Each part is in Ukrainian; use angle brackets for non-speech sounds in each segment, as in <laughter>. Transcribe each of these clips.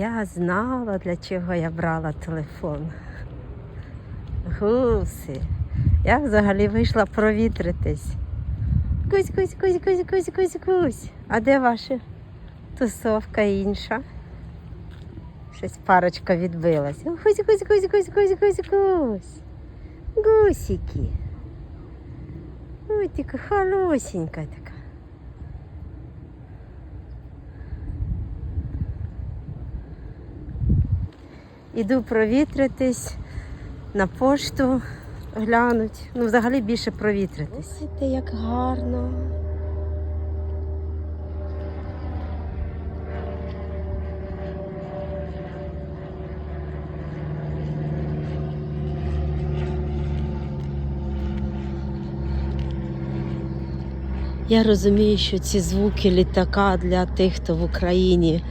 Я знала, для чого я брала телефон. Гуси. Я взагалі вийшла провітритись. Кусь, кусь, кусь, кусь, кусь, кусь, кусь. А де ваша тусовка інша? Щось парочка відбилась. Кусь, кусь, кусь, кусь, кусь, кусь, кусь. Гусики. Ой, така хорошенька така. Іду провітритись на пошту глянуть. Ну, взагалі більше провітритись. Слухайте, як гарно. Я розумію, що ці звуки літака для тих, хто в Україні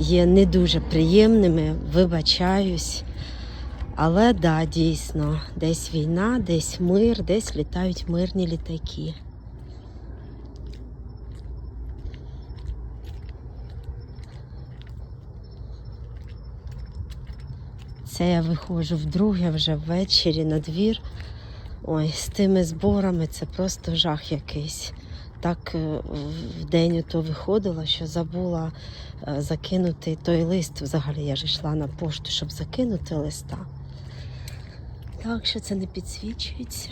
є не дуже приємними, вибачаюсь. Але да, дійсно, десь війна, десь мир, десь літають мирні літаки. Це я виходжу вдруге вже ввечері на двір. Ой, з тими зборами це просто жах якийсь. Так е, в день то виходила, що забула е, закинути той лист. Взагалі я ж йшла на пошту, щоб закинути листа. Так що це не підсвічується.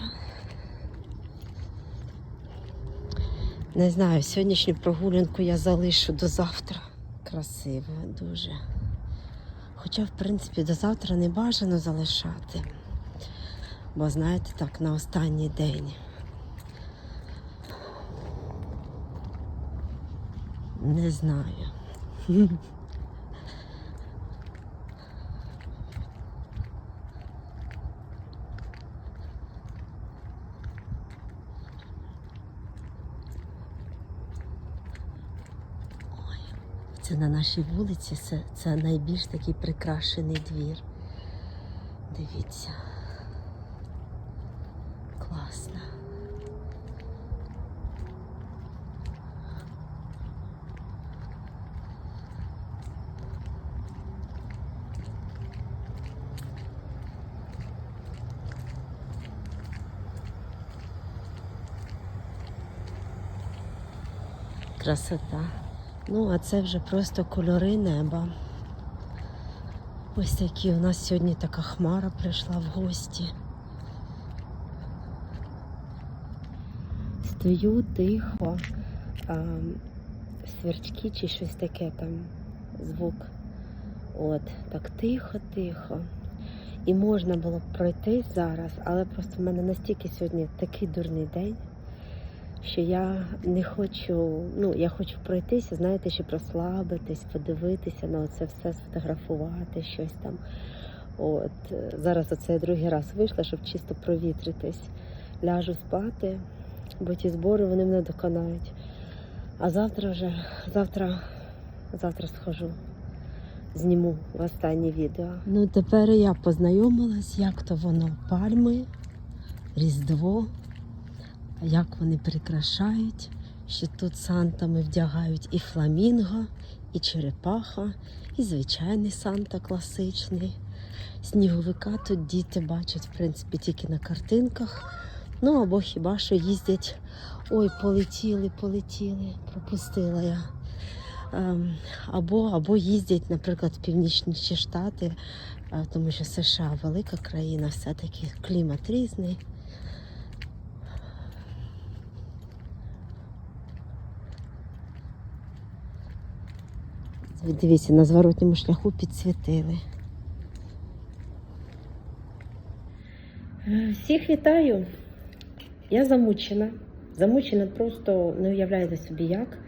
Не знаю, сьогоднішню прогулянку я залишу до завтра. Красиво, дуже. Хоча, в принципі, до завтра не бажано залишати. Бо, знаєте, так, на останній день. Не знаю. Ой, це на нашій вулиці, це, це найбільш такий прикрашений двір. Дивіться. Класно. Красота. Ну, а це вже просто кольори неба. Ось такі у нас сьогодні така хмара прийшла в гості. Стою тихо, а, сверчки чи щось таке там, звук. От, так тихо-тихо. І можна було б пройти зараз, але просто в мене настільки сьогодні такий дурний день, що я не хочу, ну, я хочу пройтися, знаєте, щоб розслабитись, подивитися на оце все, сфотографувати щось там. От, е, зараз оце я другий раз вийшла, щоб чисто провітритись. Ляжу спати, бо ті збори вони мене доконають. А завтра вже, завтра, завтра схожу, зніму в останнє відео. Ну тепер я познайомилась, як то воно пальми, Різдво, як вони прикрашають, що тут сантами вдягають і фламінго, і черепаха, і звичайний санта класичний. Сніговика тут діти бачать, в принципі, тільки на картинках. Ну або хіба що їздять. Ой, полетіли, полетіли, пропустила я. Ем, або, або їздять, наприклад, в північніші штати, е, тому що США велика країна, все-таки клімат різний. Дивіться, на зворотньому шляху підсвітили. Всіх вітаю. Я замучена. Замучена просто не уявляєте собі як.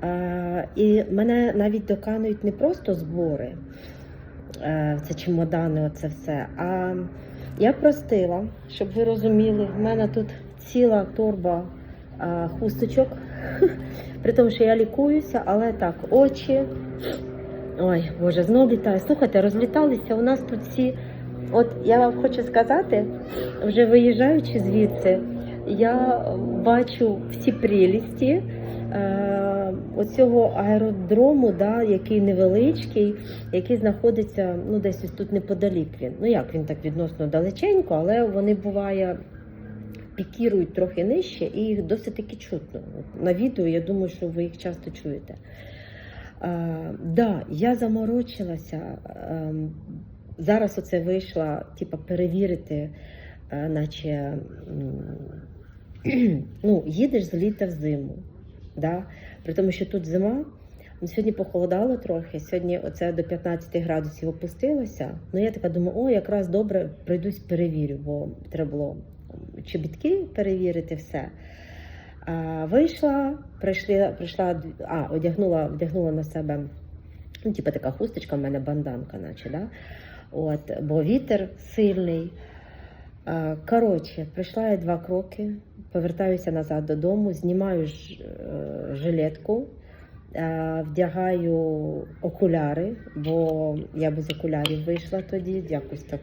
А, і мене навіть доканують не просто збори, е, це чемодани, оце все. А я простила, щоб ви розуміли, в мене тут ціла торба а, хусточок. При тому, що я лікуюся, але так, очі. Ой, Боже, знову літаю. Слухайте, розліталися у нас тут всі. От я вам хочу сказати, вже виїжджаючи звідси, я бачу всі прелісті. Е- оцього аеродрому, да, який невеличкий, який знаходиться ну, десь ось тут неподалік він. Ну як він так відносно далеченько, але вони буває пікірують трохи нижче і їх досить таки чутно. На відео я думаю, що ви їх часто чуєте. А, да, я заморочилася. ем, зараз оце вийшла, типа, перевірити, е, наче <clears throat> ну, їдеш з літа в зиму. Да? При тому, що тут зима. Ну, Сьогодні похолодало трохи, сьогодні оце до 15 градусів опустилося. Ну я така думаю, о, якраз добре прийдусь перевірю, бо треба було чобітки перевірити все. А, вийшла, прийшла, прийшла, а, одягнула, вдягнула на себе, ну, типу така хусточка, в мене банданка, наче, да? От, бо вітер сильний. А, Коротше, прийшла я два кроки, повертаюся назад додому, знімаю ж, е, жилетку, вдягаю окуляри, бо я без окулярів вийшла тоді, якось так.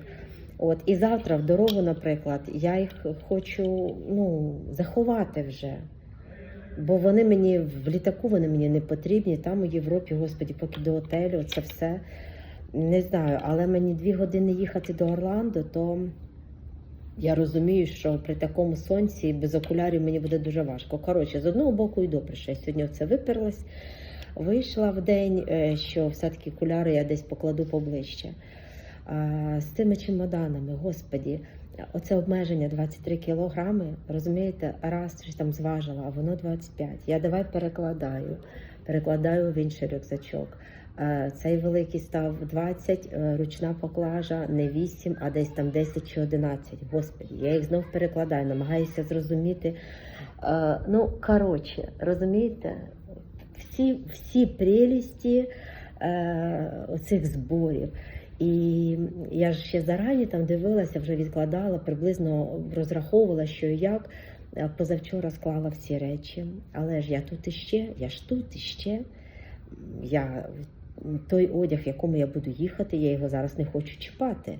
От, і завтра в дорогу, наприклад, я їх хочу ну, заховати вже. Бо вони мені в літаку вони мені не потрібні. Там у Європі, господі, поки до готелю, це все не знаю. Але мені дві години їхати до Орландо, то я розумію, що при такому сонці без окулярів мені буде дуже важко. Коротше, з одного боку і добре, що я сьогодні це виперлась, вийшла в день, е, що все-таки окуляри я десь покладу поближче. З тими чемоданами, господі, оце обмеження 23 кілограми, розумієте, раз щось там зважила, а воно 25. Я давай перекладаю, перекладаю в інший рюкзачок. Цей великий став 20, е, ручна поклажа не 8, а десь там 10 чи 11. Господі, я їх знов перекладаю, намагаюся зрозуміти. Ну, коротше, розумієте, всі, всі прелісті е, оцих зборів. І я ж ще зарані там дивилася, вже відкладала, приблизно розраховувала, що і як. Е, Позавчора склала всі речі, але ж я тут іще, я ж тут іще. Я той одяг, в якому я буду їхати, я його зараз не хочу чіпати.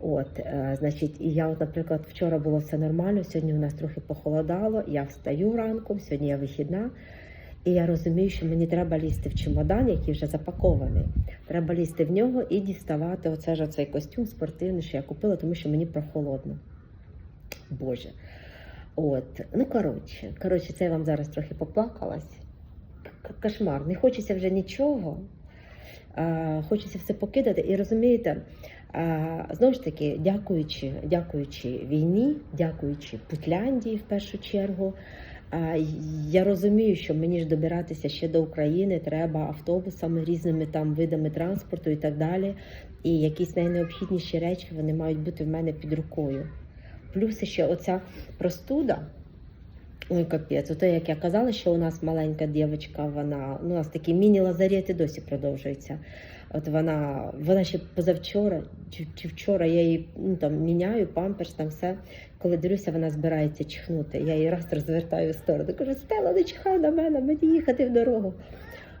От, е, значить, і я, от, наприклад, вчора було все нормально, сьогодні у нас трохи похолодало, я встаю ранком, сьогодні я вихідна, і я розумію, що мені треба лізти в чемодан, який вже запакований. Треба лізти в нього і діставати оце ж оцей костюм спортивний, що я купила, тому що мені прохолодно. Боже. От, ну коротше, коротше, це я вам зараз трохи поплакалась. Кошмар, не хочеться вже нічого. А, хочеться все покидати. І розумієте, а, знову ж таки, дякуючи, дякуючи війні, дякуючи Путляндії в першу чергу. Я розумію, що мені ж добиратися ще до України треба автобусами, різними там видами транспорту і так далі. І якісь найнеобхідніші речі вони мають бути в мене під рукою. Плюс ще оця простуда. Ой, капець, ото як я казала, що у нас маленька дівчинка, вона ну, у нас такі міні-лазаріти досі продовжуються. От вона, вона ще позавчора чи, чи вчора я її ну, там міняю, памперс, там все. Коли дивлюся, вона збирається чихнути. Я її раз розвертаю в сторону. Кажу, Стела, не чихай на мене, мені їхати в дорогу.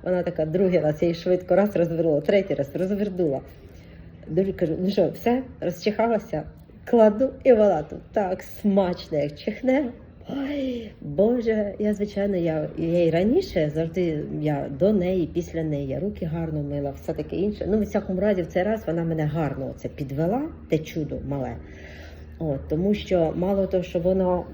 Вона така, другий раз я її швидко раз розвернула, третій раз розвернула. Дуже кажу, ну що, все, розчихалася, кладу і вона тут так смачно, як чихне. Ой, Боже, я звичайно, я, я і раніше завжди я до неї, після неї, я руки гарно мила, все таке інше. Ну, в всякому разі, в цей раз вона мене гарно оце підвела, те чудо мале. От, тому що мало того, що воно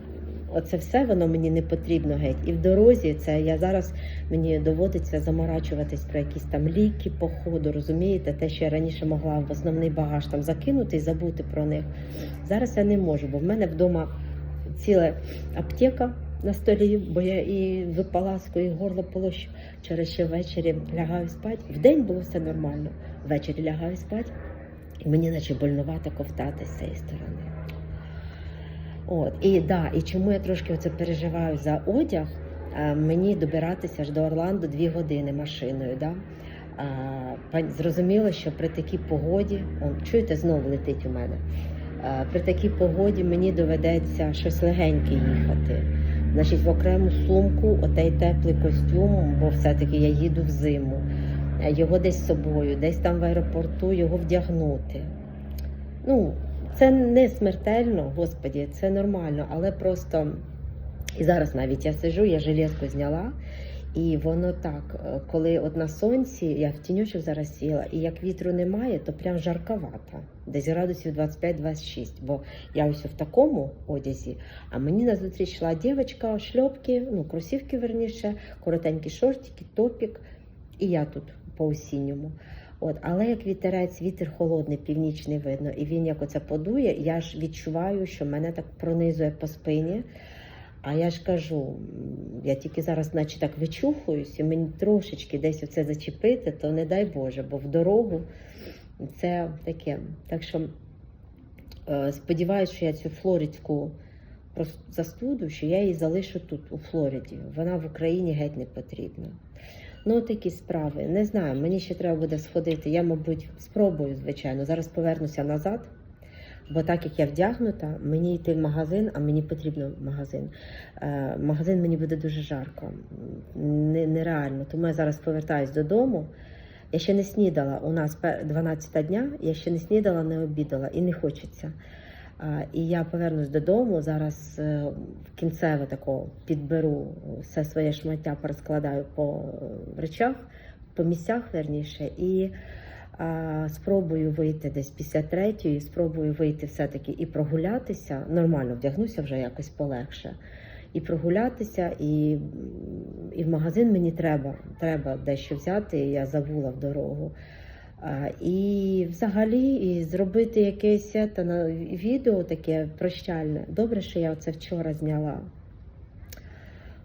оце все воно мені не потрібно геть. І в дорозі це я зараз мені доводиться заморачуватись про якісь там ліки по ходу, розумієте, те, що я раніше могла в основний багаж там закинути і забути про них. Зараз я не можу, бо в мене вдома ціла аптека на столі, бо я і випаласкую, і горло полощу. Вчора ще ввечері лягаю спати. Вдень було все нормально. Ввечері лягаю спати, і мені наче больнувато ковтати з цієї сторони. От, і да, і чому я трошки оце переживаю за одяг, а, мені добиратися ж до Орландо дві години машиною. Да? А, зрозуміло, що при такій погоді, он, чуєте, знову летить у мене. А, при такій погоді мені доведеться щось легеньке їхати. Значить, в окрему сумку, отей теплий костюм, бо все-таки я їду в зиму. Е, Його десь з собою, десь там в аеропорту його вдягнути. Ну, це не смертельно, господі, це нормально, але просто і зараз навіть я сижу, я железку зняла, І воно так, е, коли от на сонці, я в тіньочок зараз сіла, і як вітру немає, то прям жарковато. Десь градусів 25-26. Бо я ось в такому одязі, а мені назустріч йшла дівчинка, шльопки, ну, кросівки верніше, коротенькі шортики, топік. І я тут по осінньому. От, але як вітерець, вітер холодний, північний видно, і він як оце подує, я ж відчуваю, що мене так пронизує по спині. А я ж кажу, я тільки зараз, наче так вичухуюсь, і мені трошечки десь оце зачепити, то не дай Боже, бо в дорогу це таке. Так що е, сподіваюся, що я цю флоридську застуду, що я її залишу тут, у Флориді. Вона в Україні геть не потрібна. Ну, такі справи. Не знаю, мені ще треба буде сходити. Я, мабуть, спробую, звичайно. Зараз повернуся назад. Бо так як я вдягнута, мені йти в магазин, а мені потрібно магазин. Е, магазин мені буде дуже жарко, Не- нереально. Тому я зараз повертаюсь додому. Я ще не снідала. У нас пе- 12 дня, я ще не снідала, не обідала і не хочеться. А, І я повернусь додому. Зараз е, в кінцеве тако підберу все своє шмаття, порозкладаю по е, речах, по місцях верніше. І спробую вийти десь після третьої, спробую вийти все-таки і прогулятися. Нормально вдягнуся вже якось полегше. І прогулятися, і, і в магазин мені треба, треба дещо взяти. Я забула в дорогу. І взагалі і зробити якесь це, на відео таке прощальне. Добре, що я це вчора зняла.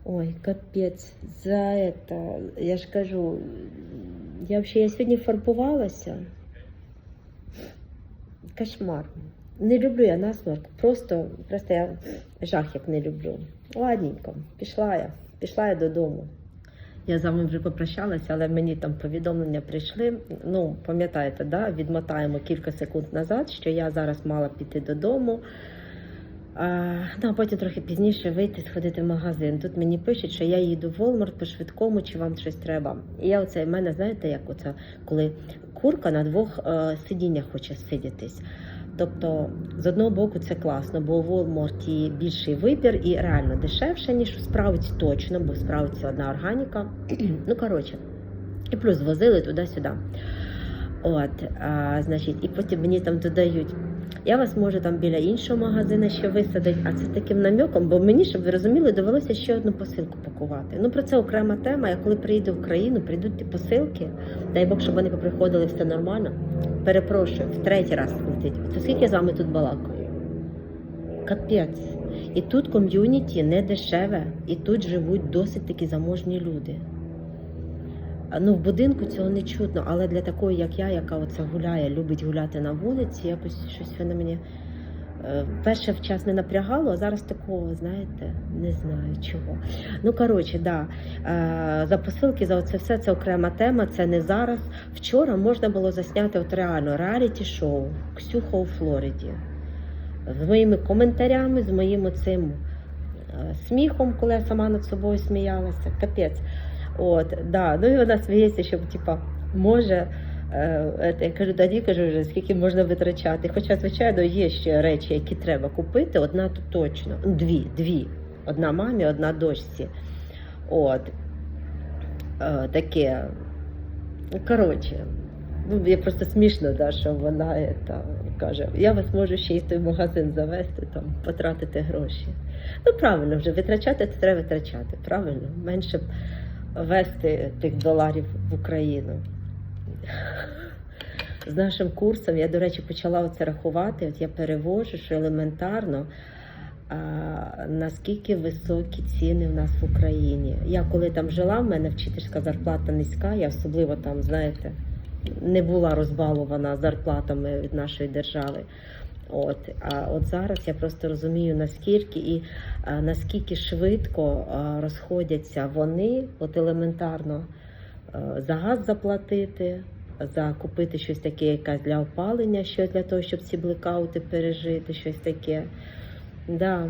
Ой, капець, за это, я ж кажу, я взагалі я сьогодні фарбувалася. Кошмар. Не люблю я насморк, просто, просто я жах як не люблю. Ладненько, пішла я, пішла я додому. Я з вами вже попрощалася, але мені там повідомлення прийшли. Ну, пам'ятаєте, да? відмотаємо кілька секунд назад, що я зараз мала піти додому. Ну, а потім трохи пізніше вийти, сходити в магазин. Тут мені пишуть, що я їду в Walmart по швидкому, чи вам щось треба. І я оце в мене, знаєте, як оце, коли курка на двох е, сидіннях хоче сидітись. Тобто, з одного боку, це класно, бо у Walmart більший вибір і реально дешевше, ніж у справці точно, бо справці одна органіка. <clears throat> ну, коротше, і плюс возили туди-сюди. От, а, значить, і потім мені там додають. Я вас можу там біля іншого магазину ще висадити, а це з таким намеком, бо мені, щоб ви розуміли, довелося ще одну посилку пакувати. Ну про це окрема тема. Я коли приїду в Україну, прийдуть ті посилки, дай Бог, щоб вони поприходили все нормально. Перепрошую, в третій раз летить. Це скільки я з вами тут балакаю? Капець. І тут ком'юніті не дешеве, і тут живуть досить такі заможні люди. Ну, в будинку цього не чутно, але для такої, як я, яка оце гуляє, любить гуляти на вулиці, якось щось воно мені е, перше в час не напрягало, а зараз такого, знаєте, не знаю чого. Ну, коротше, да. Е, за посилки, за це все це окрема тема, це не зараз. Вчора можна було засняти от реально реаліті-шоу Ксюха у Флориді. З моїми коментарями, з моїм оцим е, сміхом, коли я сама над собою сміялася. Капець. От, да. Ну і вона сміється, щоб типа, може. це, Я кажу, тоді кажу, вже, скільки можна витрачати. Хоча, звичайно, є ще речі, які треба купити. Одна тут точно. Ну, Дві, дві. Одна мамі, одна дочці. От. Е, таке. Ну, Коротше, ну, я просто смішно, да, що вона это, каже, я вас можу ще й той магазин завести, там, потратити гроші. Ну, правильно, вже витрачати, то треба витрачати. Правильно, менше вести тих доларів в Україну. З нашим курсом я, до речі, почала оце рахувати. От я перевожу, що елементарно, а, наскільки високі ціни в нас в Україні. Я коли там жила, в мене вчительська зарплата низька, я особливо там, знаєте, не була розбалована зарплатами від нашої держави. От, а от зараз я просто розумію, наскільки і а, наскільки швидко а, розходяться вони, от елементарно а, за газ заплатити, за купити щось таке, якась для опалення, щось для того, щоб ці блекаути пережити, щось таке. Да.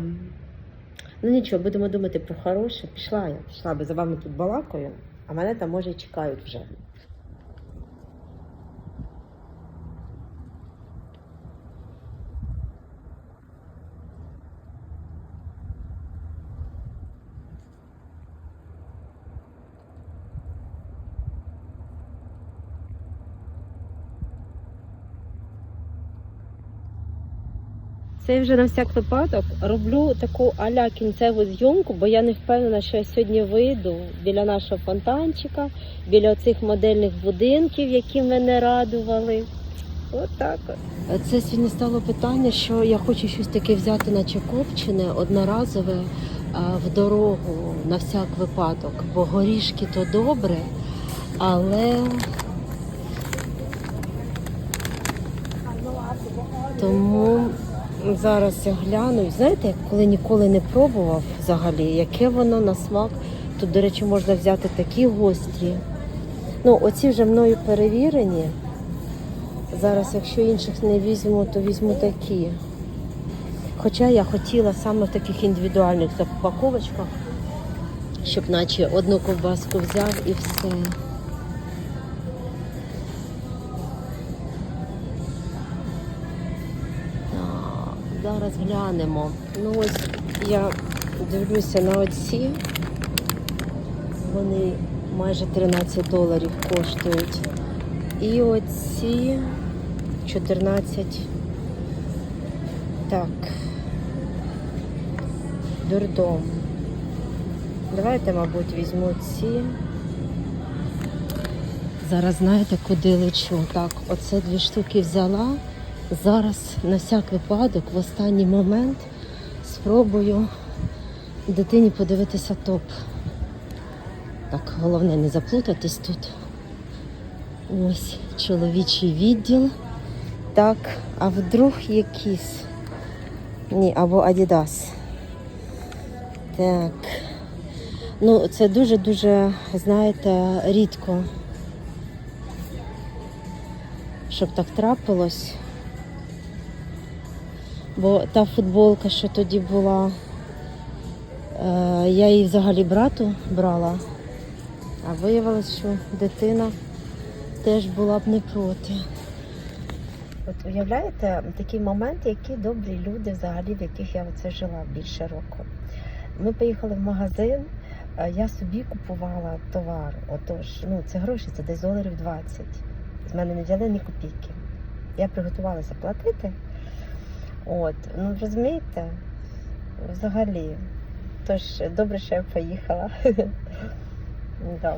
Ну нічого, будемо думати про хороше. Пішла я, пішла, бо за вами тут балакаю, а мене там може чекають вже. Це вже на всяк випадок роблю таку аля кінцеву зйомку, бо я не впевнена, що я сьогодні вийду біля нашого фонтанчика, біля цих модельних будинків, які мене радували. От так. от. Це сьогодні стало питання, що я хочу щось таке взяти на Чакопчине, одноразове в дорогу на всяк випадок. Бо горішки то добре, але тому зараз я гляну. Знаєте, коли ніколи не пробував взагалі, яке воно на смак. Тут, до речі, можна взяти такі гострі. Ну, оці вже мною перевірені. Зараз, якщо інших не візьму, то візьму такі. Хоча я хотіла саме в таких індивідуальних запаковочках, щоб наче одну ковбаску взяв і все. Зараз глянемо. Ну ось я дивлюся на оці. Вони майже 13 доларів коштують. І оці 14. Так. Дурдом. Давайте, мабуть, візьму ці. Зараз знаєте, куди лечу. Так, оце дві штуки взяла. Зараз на всяк випадок, в останній момент, спробую дитині подивитися топ. Так, головне не заплутатись тут. Ось чоловічий відділ. Так, а вдруг якийсь. Ні, або Adidas. Так. Ну, це дуже-дуже, знаєте, рідко. Щоб так трапилось. Бо та футболка, що тоді була, е, я її взагалі брату брала, а виявилось, що дитина теж була б не проти. От уявляєте такий момент, які добрі люди взагалі, в яких я оце жила більше року. Ми поїхали в магазин, е, я собі купувала товар. Отож, ну це гроші, це десь доларів 20. З мене не взяли ні копійки. Я приготувалася платити. От, ну розумієте, взагалі. Тож добре, що я поїхала. <laughs> Да.